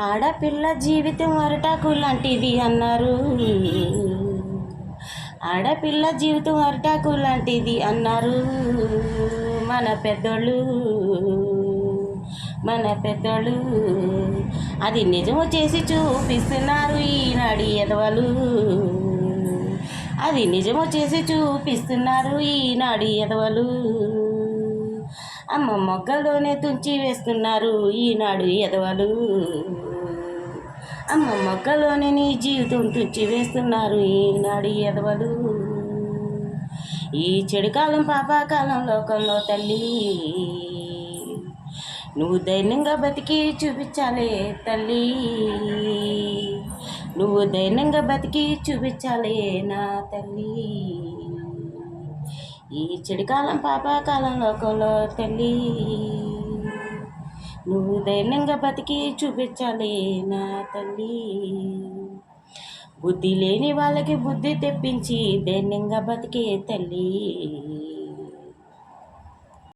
ఆడపిల్ల జీవితం అరటాకు లాంటిది అన్నారు. ఆడపిల్ల జీవితం అరటాకు లాంటిది అన్నారు. మన పెద్దోళ్ళు మన పెద్దోళ్ళు అది నిజము చేసి చూపిస్తున్నారు ఈనాడు ఎదవలు. అది నిజము చేసి చూపిస్తున్నారు ఈనాడు ఎదవలు. అమ్మ మొగ్గలోనే తుంచి వేస్తున్నారు ఈనాడు ఎదవలు. అమ్మ మొగ్గలోనే నీ జీవితం తుంచి వేస్తున్నారు ఈనాడు ఎదవలు. ఈ చెడుకాలం పాపాకాలం లోకంలో తల్లి. నువ్వు ధైర్యంగా బతికి చూపించాలే తల్లి. నువ్వు ధైర్యంగా బతికి చూపించాలే నా తల్లి. ఈ చెడుకాలం పాపాకాలం లోకంలో తల్లి. నువ్వు ధైర్యంగా బతికి చూపించాలి నా తల్లి. బుద్ధి లేని వాళ్ళకి బుద్ధి తెప్పించి ధైర్యంగా బతికే తల్లి.